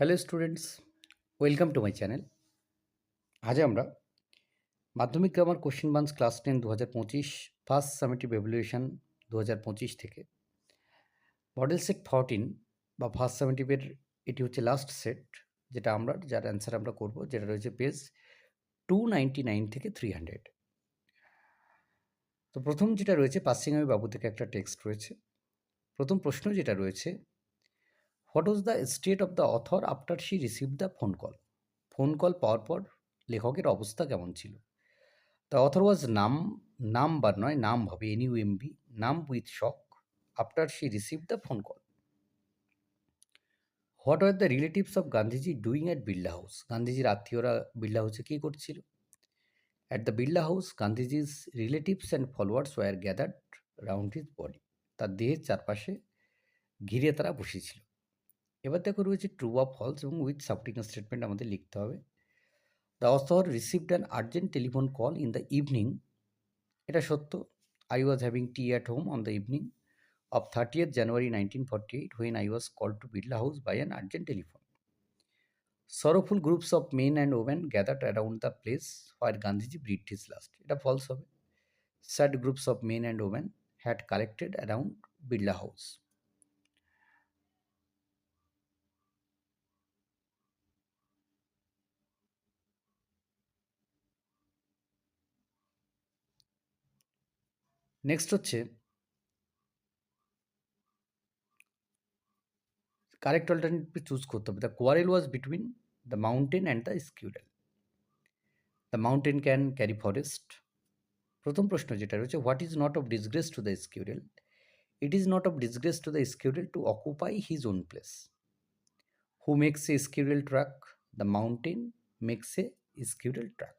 Hello students, welcome to my channel. আজ আমরা Madhyamik grammar question banks class ten দু হাজার পঁচিশ ফার্স্ট সামেটিভ এভলিউশন দু হাজার পঁচিশ থেকে। মডেল সেট ফরটিন বা ফার্স্ট সামেটিভের এটি হচ্ছে লাস্ট সেট যেটা আমরা, যার অ্যান্সার আমরা করব, যেটা রয়েছে পেজ টু নাইনটি নাইন থেকে থ্রি হান্ড্রেড তো প্রথম যেটা রয়েছে পাসিংহামি বাবু থেকে একটা টেক্সট রয়েছে। প্রথম প্রশ্ন যেটা রয়েছে what was the state of the author after she receive the phone call phone call পাওয়ার পর লেখকের অবস্থা কেমন ছিল? দ্য অথর ওয়াজ নাম নাম বার নয়, নাম হবে N U M B numb with shock after she receive the phone call what are the relatives of Gandhiji doing at Birla house গান্ধীজির আত্মীয়রা বিড়লা হাউসে কী করছিল? At the Birla house Gandhiji's relatives and followers were gathered round his body তার দেহের চারপাশে ঘিরে তারা বসেছিল। এবার দেখো রয়েছে ট্রু বা ফলস এবং উইথ সাপোর্টিং স্টেটমেন্ট আমাদের লিখতে হবে। The author received an urgent telephone call in the evening এটা সত্য। I was having tea at home on the evening of thirtieth January nineteen forty eight when I was call to Birla house by an urgent telephone sorrowful groups of men and women gathered around the place where Gandhiji breathed his last এটা false হবে। Sad groups of men and women had collected around Birla house next হচ্ছে correct alternative choose করতে হবে। The quarrel was between the mountain and the squirrel the mountain can carry forest প্রথম প্রশ্ন যেটা রয়েছে what is not of disgrace to the squirrel it is not of disgrace to the squirrel to occupy his own place who makes a squirrel track the mountain makes a squirrel track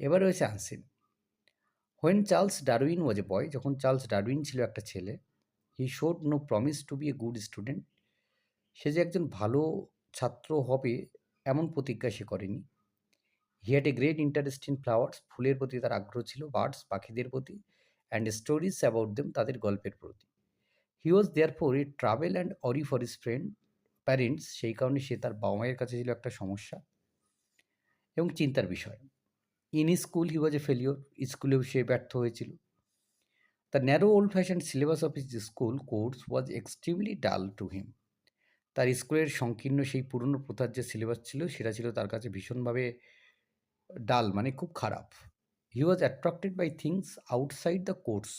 এবার রয়েছে unseen when Charles Darwin was a boy যখন Charles Darwin ছিল একটা ছেলে he showed no promise to be a good student সে যে একজন ভালো ছাত্র হবে এমন প্রতিজ্ঞা সে করেনি। He had a great interest in flowers ফুলের প্রতি তার আগ্রহ ছিল বার্ডস পাখিদের প্রতি অ্যান্ড স্টোরিজ অ্যাবাউট দেম তাদের গল্পের প্রতি। He was there for a travel and worry for his friend parents সেই কারণে সে তার বাবা মায়ের কাছে ছিল একটা সমস্যা এবং চিন্তার বিষয়। In school he was a failure স্কুলেও সে ব্যর্থ হয়েছিল the narrow old fashion syllabus of his school course was extremely dull to him তার স্কুলের সংকীর্ণ সেই পুরনো প্রথার যে সিলেবাস ছিল সেটা ছিল তার কাছে ভীষণভাবে ডাল মানে খুব খারাপ। He was attracted by things outside the course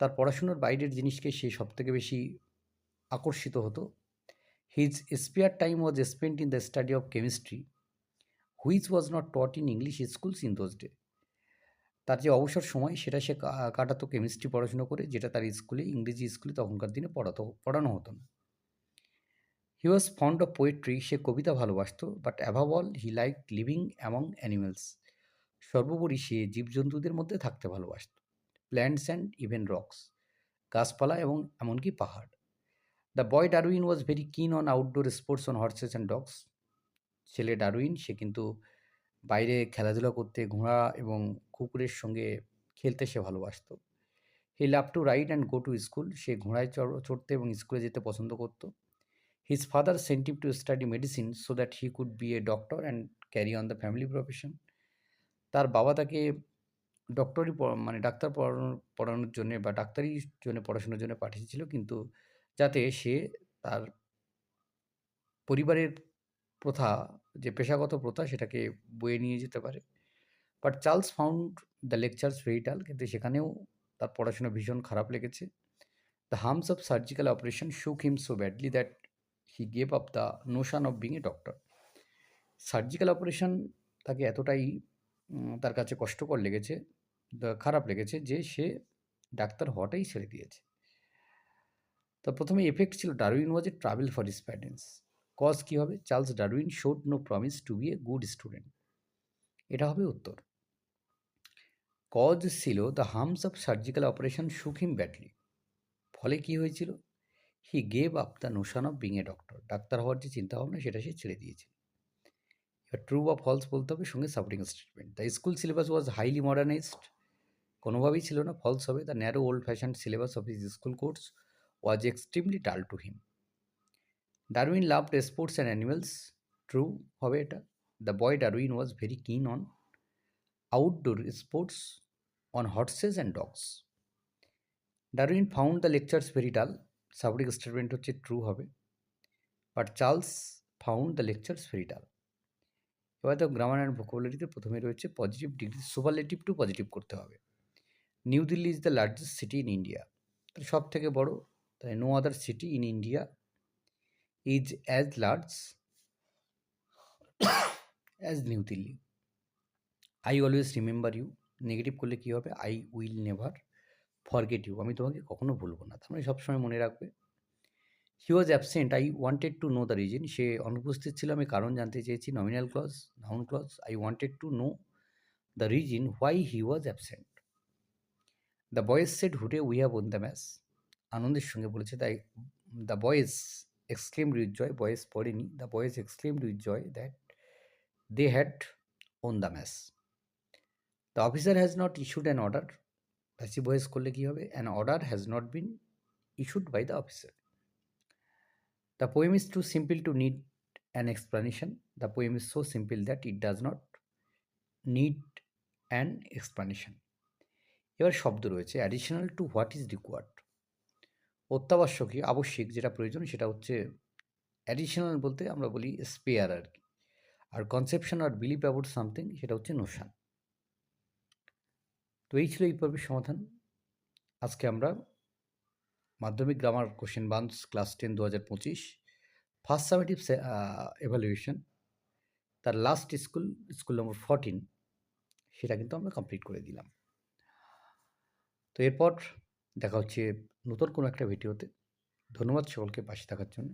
তার পড়াশুনোর বাইরের জিনিসকে সে সবথেকে বেশি আকর্ষিত হতো। His spare time was spent in the study of chemistry which was not taught in English schools in those day. তার যে অবসর সময়, সেটা সে কাটাতো কেমিস্ট্রি পড়াশুনো করে, যেটা তার স্কুলে, ইংরেজি স্কুলে তখনকার দিনে পড়াতো, পড়ানো হতো না। He was fond of poetry সে কবিতা ভালোবাসত but above all he like living among animals সর্বোপরি সে জীবজন্তুদের মধ্যে থাকতে ভালোবাসত। প্ল্যান্টস অ্যান্ড ইভেন রক্স গাছপালা এবং এমনকি পাহাড়। The boy Darwin was very keen on outdoor sports on horses and dogs ছেলে ডারুইন সে কিন্তু বাইরে খেলাধুলা করতে, ঘোড়া এবং কুকুরের সঙ্গে খেলতে সে ভালোবাসত। He love to ride and go to school, সে ঘোড়ায় চড়, চড়তে এবং স্কুলে যেতে পছন্দ করত। His father sent him to study medicine so that he could be a doctor and carry on the family profession. তার বাবা তাকে ডক্টরি মানে ডাক্তার পড়ানোর পড়ানোর জন্যে বা ডাক্তারির জন্য পড়াশোনার জন্য পাঠিয়েছিল, কিন্তু যাতে সে তার পরিবারের প্রথা যে পেশাগত প্রথা সেটাকে বয়ে নিয়ে যেতে পারে। But Charles found the lectures very dull কিন্তু সেখানেও তার পড়াশোনা ভীষণ খারাপ লেগেছে। The harms of surgical operation shook him so badly that he gave up the notion of being a doctor. Surgical operation তাকে এতটাই তার কাছে কষ্টকর লেগেছে খারাপ লেগেছে যে সে ডাক্তার হওয়াটাই ছেড়ে দিয়েছে। তো প্রথমে এফেক্ট ছিল Darwin was a travel for his parents cause কী হবে? Charles Darwin showed no promise to be a good student এটা হবে উত্তর। কজ ছিল the harms of surgical operation shook him badly ফলে কী হয়েছিল? He gave up the notion of being a doctor doctor হওয়ার যে চিন্তাভাবনা, সেটা সে ছেড়ে দিয়েছিল। এবার ট্রু বা ফলস বলতে হবে, সঙ্গে supporting statement the school syllabus was highly modernized কোনোভাবেই ছিল না ফলস হবে। The narrow old fashion syllabus of his school course was extremely dull to him Darwin loved sports and animals true হবে এটা। The boy Darwin was very keen on outdoor sports on horses and dogs Darwin found the lectures very dull সাবরিক statement হচ্ছে true হবে। But Charles found the lectures very dull এবার তো grammar and ভোকাবুলারিতে প্রথমে রয়েছে positive degree superlative to positive করতে হবে। New Delhi is the largest city in India সব থেকে বড় তাই no other city in India is as large as New Delhi I always remember you negative করলে কী হবে? I will never forget you আমি তোমাকে কখনো ভুলবো না। তার মানে সবসময় মনে রাখবে। He was absent I wanted to know the reason সে অনুপস্থিত ছিল। আমি কারণ জানতে চেয়েছি। Nominal clause noun clause I wanted to know the reason why he was absent the boys said hurrah we have won the match আনন্দের সঙ্গে বলেছে, তাই the boys exclaimed with joy boys পড়েনি। The boys exclaimed with joy that they had won the match the officer has not issued an order passive voice করলে কী হবে an order has not been issued by the officer the poem is too simple to need an explanation the poem is so simple that it does not need an explanation এবার শব্দ রয়েছে। Additional to what is required অত্যাবশ্যকীয়, আবশ্যিক যেটা প্রয়োজন সেটা হচ্ছে additional বলতে আমরা বলি স্পেয়ার আর কি। আর কনসেপশন আর বিলিভ অ্যাবাউট সামথিং সেটা হচ্ছে নোশান তো এই ছিল এই পর্বের সমাধান। আজকে আমরা Madhyamik grammar question bank class ten দু হাজার পঁচিশ ফার্স্ট সামেটিভ এভালুয়েশন তার লাস্ট স্কুল স্কুল নম্বর ফরটিন সেটা কিন্তু আমরা কমপ্লিট করে দিলাম। তো এরপর দেখা হচ্ছে নতুন কোনো একটা ভিডিওতে ধন্যবাদ সকলকে পাশে থাকার জন্য।